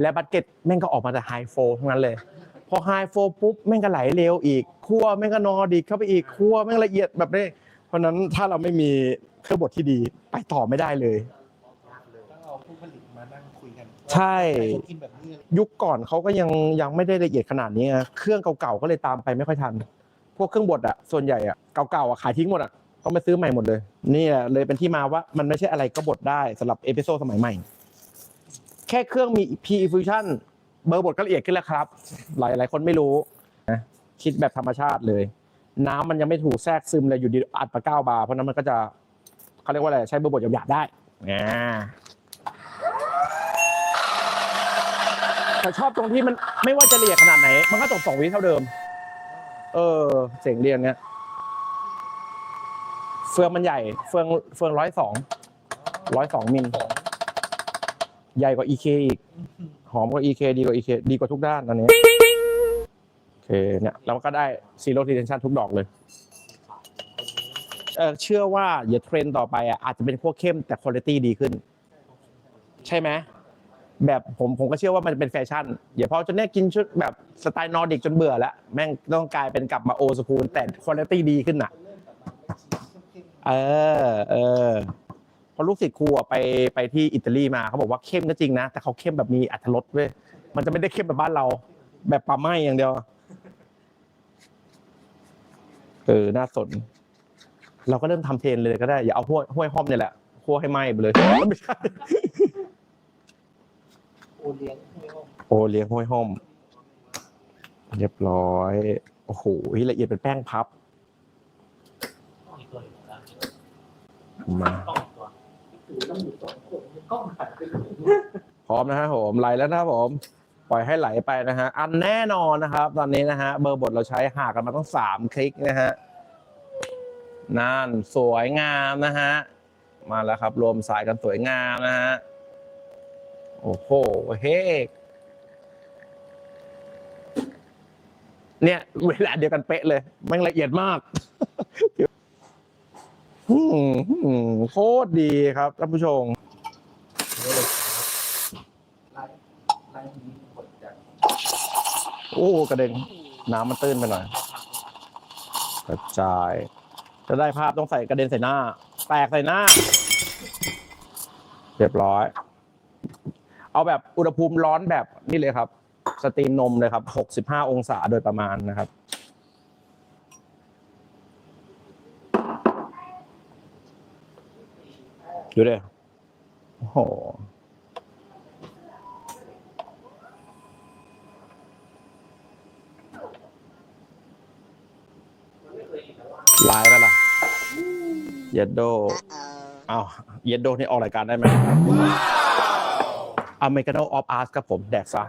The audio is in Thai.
และบัตเก็ตแม่งก็ออกมาแต่ไฮโฟทั้งนั้นเลย พอไฮโฟปุ๊บแม่งก็ไหลเร็วอีกคั่วแม่งก็นอร์ดิกเข้าไปอีกคั่วแม่งละเอียดแบบนี้ เพราะฉะนั้นถ้าเราไม่มีเครื่องบดที่ดีไปต่อไม่ได้เลยต้องเอาผู้ผลิตมานั่งคุยกันใช่เขากินแบบนี้เลยยุคก่อนเขาก็ยังยังไม่ได้ละเอียดขนาดนี้อะเครื่องเก่าๆก็เลยตามไปไม่ค่อยทัน พวกเครื่องบดอะส่วนใหญ่อะเก่าๆอะขายทิ้งหมดอะต้องไปซื้อใหม่หมดเลย นี่แหละเลยเป็นที่มาว่ามันไม่ใช่อะไรก็บดได้สำหรับเอพิโซดสมัยใหม่ แค่เครื่องมี P Fusion เบอร์บดก็ละเอียดขึ้นแล้วครับ หลายหลายคนไม่รู้นะคิดแบบธรรมชาติเลย น้ำมันยังไม่ถูกแทรกซึมเลยอยู่ดีอัดมาเก้าบาร์เพราะนั้นมันก็จะเขาเรียกว่าอะไรใช้เบอร์บดหยาบๆได้อ่าแต่ชอบตรงที่มันไม่ว่าจะละเอียดขนาดไหน มันก็ตกสองวิเท่าเดิม เออ เสียงเรียงเนี้ยเฟืองมันใหญ่ เฟืองเฟืองร้อยสองร้อยสองมิล ใหญ่กว่า EK อีก หอมกว่า EK ดีกว่า EK ดีกว่าทุกด้านอันนี้โอเคเนี่ยเราก็ได้ zero retention ทุกดอกเลยเออเชื่อว่าอย่าเทรนด์ต่อไปอะอาจจะเป็นพวกเข้มแต่คุณภาพดีขึ้น ใช่ไหมแบบผมผมก็เชื่อว่ามันเป็นแฟชั่นเดี๋ยวพอจนเนี้ยกินชุดแบบสไตล์นอร์ดิกจนเบื่อแล้วแม่งต้องกลายเป็นกลับมาโอสคูลแต่คุณภาพดีขึ้นอะ เออเออเพ ราะลูกศิษย์ครูอะไปไปที่อิตาลีมาเขาบอกว่าเข้มก็จริงนะ แต่เขาเข้มแบบมีอัตรสเว้ยมันจะไม่ได้เข้มแบบบ้านเรา แบบปลาไหมอย่างเดียวเออน่าสน เราก็เริ่มทำเทรนเลยก็ได้อย่าเอาห้วยห้วยห้อมเนี่ยแหละคั่วให้ไหมไปเลยไม่ใช่โอเลี้ยงไม่ว่าโอเลี้ยงห้วยห้อมเรียบร้อยโอ้โหละเอียดเป็นแป้งพับมา ถือต้องอยู่สองคนกล้องหันไปเลยพร้อมนะฮะผมไหลแล้วนะครับผม ปล่อยให้ไหลไปนะฮะ อันแน่นอนนะครับ ตอนนี้นะฮะ เบอร์บทเราใช้หากันมาต้องสามคลิกนะฮะนั่นสวยงามนะฮะ มาแล้วครับ รวมสายกันสวยงามนะฮะ โอ้โหเฮกเนี่ย เวลาเดียวกันเป๊ะเลย แม่งละเอียดมาก อืมอืมโคตรดีครับท่านผู้ชม โอ้กระเด็นน้ำมันตื้นไปหน่อย กระจาย จะได้ภาพต้องใส่กระเด็นใส่หน้า แตกใส่หน้า เรียบร้อย เอาแบบอุณหภูมิร้อนแบบนี่เลยครับ สตรีมนมเลยครับ 65 องศาโดยประมาณนะครับ ดูดิโอ้โหลายแล้วล่ะเยดโดอ้าวเยดโดนี่ออกรายการได้ไหมอเมริกาโนออฟอาร์ตครับผม แดกซะ